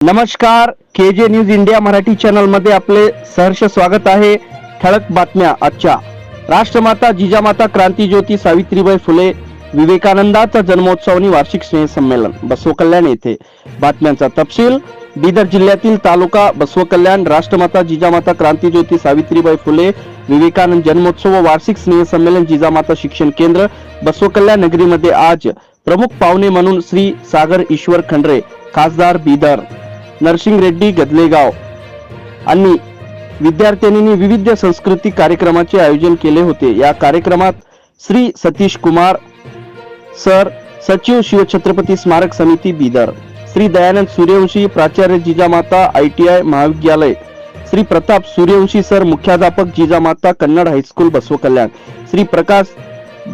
नमस्कार के J news India Marathi चॅनलमध्ये आपले सहर्ष स्वागत आहे. ठळक बातम्या आजच्या. राष्ट्रमाता जिजामाता क्रांतीज्योती सावित्रीबाई फुले विवेकानंदाचा जन्मोत्सव आणि वार्षिक स्नेह संमेलन बसवकल्याण येथे. बातम्यांचा तपशील बिदर जिल्ह्यातील तालुका बसवकल्याण राष्ट्रमाता जिजामाता क्रांतीज्योती सावित्रीबाई फुले विवेकानंद जन्मोत्सव व वार्षिक स्नेहसंमेलन जिजामाता शिक्षण केंद्र बसवकल्याण नगरीमध्ये आज प्रमुख पाहुणे म्हणून श्री सागर ईश्वर खंडरे खासदार बिदर. नरसिंग रेड्डी गदलेगाव. आणि विद्यार्थ्यांनी विविध सांस्कृतिक कार्यक्रमाचे आयोजन केले होते. या कार्यक्रमात श्री सतीश कुमार सर सचिव शिवछत्रपती स्मारक समिती बिदर श्री दयानंद सूर्यवंशी प्राचार्य जिजामाता आय टी आय महाविद्यालय श्री प्रताप सूर्यवंशी सर मुख्याध्यापक जिजामाता कन्नड हायस्कूल बसवकल्याण श्री प्रकाश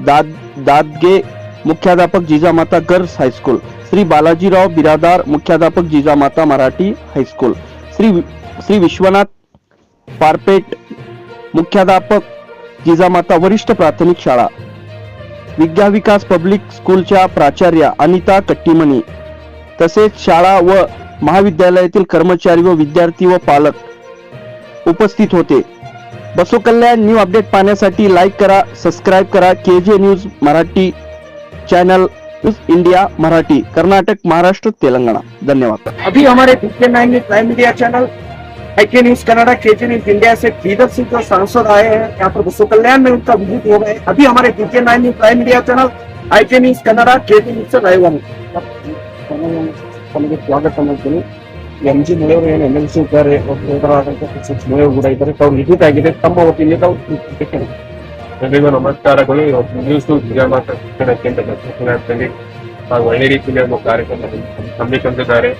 दाद दादगे मुख्याध्यापक Jijamata girls high school Shri Balajirao Biradar मुख्याध्यापक जिजामाता मराठी हायस्कूल श्री श्री विश्वनाथ पारपेट मुख्याध्यापक जिजामाता वरिष्ठ प्राथमिक शाळा. विद्या विकास पब्लिक स्कूलच्या प्राचार्या अनिता कट्टीमणी. तसेच शाळा व महाविद्यालयातील कर्मचारी व विद्यार्थी व पालक उपस्थित होते. बसो कल्याण न्यू अपडेट पाहण्यासाठी लाईक करा सबस्क्राईब करा. K J news Marathi channel news India Marathi Karnataka Maharashtra Telangana धन्यवाद अभी हमारे पिछले नाइन में prime media channel I news Kannada K news India से बीदर सिंह जो सांसद आए हैं यहाँ पर बसो कल्याण में उनका विजिट हो गए अभी हमारे पिछले नाइन में prime media channel I news Kannada K news say live ತಮಗೆ ಸ್ವಾಗತ ಮಾಡ್ತೀನಿ ಎಂ ಜಿ ಮುಳೆಯವರು ಏನು ಎಂ ಎಲ್ ಸಿ ಇದ್ದಾರೆ ಹೋದರಾದಂಥ ಸಿಕ್ಸ್ ಮುಳೆಯವರು ಕೂಡ ಇದ್ದಾರೆ ತಾವು ವಿಜಿಟ್ ಆಗಿದೆ ತಮ್ಮ ವತಿಯಿಂದ ತಾವು ಎಲ್ರಿಗೂ ನಮಸ್ಕಾರಗಳು. ಇವತ್ತು ನ್ಯೂಸು ವಿಜಯಮಾತ ಶಿಕ್ಷಣ ಕೇಂದ್ರದ ಶಿಕ್ಷಣದಲ್ಲಿ ಹಾಗೂ ಒಳ್ಳೆ ರೀತಿಯಲ್ಲಿ ಒಂದು ಕಾರ್ಯಕ್ರಮ ಹಮ್ಮಿಕೊಂಡಿದ್ದಾರೆ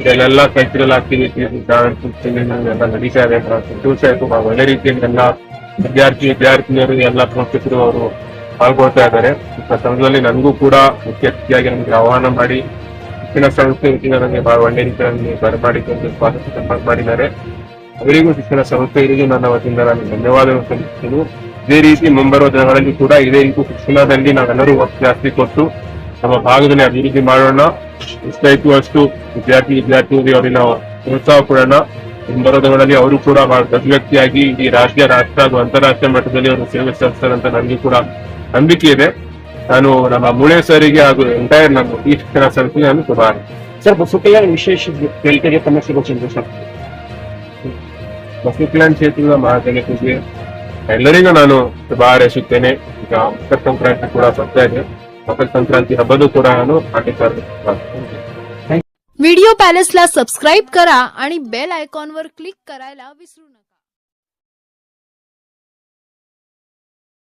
ಇದೆಲ್ಲ ಕಲ್ಚರಲ್ ಆಕ್ಟಿವಿಟೀಸ್ ಡಾನ್ಸ್ ಸಿಂಗಿಂಗ್ ಎಲ್ಲ ನಡೀತಾ ಇದೆ. ಸಂತೋಷ ಆಯ್ತು ಹಾಗೂ ಒಳ್ಳೆ ರೀತಿಯಲ್ಲಿ ಎಲ್ಲ ವಿದ್ಯಾರ್ಥಿ, ವಿದ್ಯಾರ್ಥಿನಿಯರು ಎಲ್ಲ ಪೋಷಕರು ಅವರು ಪಾಲ್ಗೊಳ್ತಾ ಇದ್ದಾರೆ. ಸಮಯದಲ್ಲಿ ನನಗೂ ಕೂಡ ಮುಖ್ಯ ಅತಿಥಿಯಾಗಿ ನಮಗೆ ಆಹ್ವಾನ ಮಾಡಿ ಶಿಕ್ಷಣ ಸಂಸ್ಥೆ ವತಿಯಿಂದ ನನಗೆ ಬಹಳ ಒಳ್ಳೆ ರೀತಿಯಲ್ಲಿ ಬರಮಾಡಿಕೊಂಡು ಸ್ವಾಗತ ಮಾಡಿದ್ದಾರೆ. ಅವರಿಗೂ ಶಿಕ್ಷಣ ಸಂಸ್ಥೆಯವರಿಗೂ ನನ್ನ ವತಿಯಿಂದ ನಾನು ಧನ್ಯವಾದಗಳು ಸಲ್ಲಿಸುತ್ತೇನೆ. ಇದೇ ರೀತಿ ಮುಂಬರುವ ದಿನಗಳಲ್ಲಿ ಕೂಡ ಇದೇ ರೀತಿ ಶಿಕ್ಷಣದಲ್ಲಿ ನಾವೆಲ್ಲರೂ ಒತ್ತು ಜಾಸ್ತಿ ಕೊಟ್ಟು ನಮ್ಮ ಭಾಗದಲ್ಲಿ ಅಭಿವೃದ್ಧಿ ಮಾಡೋಣ. ಎಷ್ಟಾಯ್ತು ಅಷ್ಟು ವಿದ್ಯಾರ್ಥಿ ವಿದ್ಯಾರ್ಥಿಗಳಿಗೆ ಅವರಿಗೆ ನಾವು ಪ್ರೋತ್ಸಾಹ ಕೊಡೋಣ. ಮುಂಬರುವ ದಿನಗಳಲ್ಲಿ ಅವರು ಕೂಡ ಅಭಿವ್ಯಕ್ತಿಯಾಗಿ ದೊಡ್ಡ ವ್ಯಕ್ತಿಯಾಗಿ ಈ ರಾಜ್ಯ ರಾಷ್ಟ್ರ ಹಾಗೂ ಅಂತಾರಾಷ್ಟ್ರೀಯ ಮಟ್ಟದಲ್ಲಿ ಅವರು ಸೇವೆ ಸಲ್ಲಿಸ್ತಾರೆ ಅಂತ ನನಗೆ ಕೂಡ ನಂಬಿಕೆ ಇದೆ. ನಾನು ನಮ್ಮ ಮುಳೆ ಸರಿಗೆ ಹಾಗೂ ಎಂಟೈರ್ ನಮ್ಮ ಈ ಶಿಕ್ಷಣ ಸಂಸ್ಥೆಗೆ ನಾನು ಶುಭ ಸರ್ ಬಸುಕಲ್ಯಾಣ ವಿಶೇಷ ಕೇಳ್ತಿಗೆ ತಮ್ಮ ಸಿಗೋಚಿಂದ ಸರ್. ಬಸವಕಲ್ಯಾಣ ಕ್ಷೇತ್ರದ ಮಹಾಜನತೆಗೆ ಎಲ್ಲರಿಗೂ ನಾನು ಶುಭ ಹಾರೈಸುತ್ತೇನೆ ಈಗ ಮಕರ ಸಂಕ್ರಾಂತಿ ಕೂಡ ಬರ್ತಾ ಇದೆ ಮಕರ ಸಂಕ್ರಾಂತಿ ಹಬ್ಬದ ಕೂಡ ನಾನು ಹಾಗೆ व्हिडिओ पॅलेसला सबस्क्राईब करा आणि बेल आयकॉनवर क्लिक करायला विसरू नका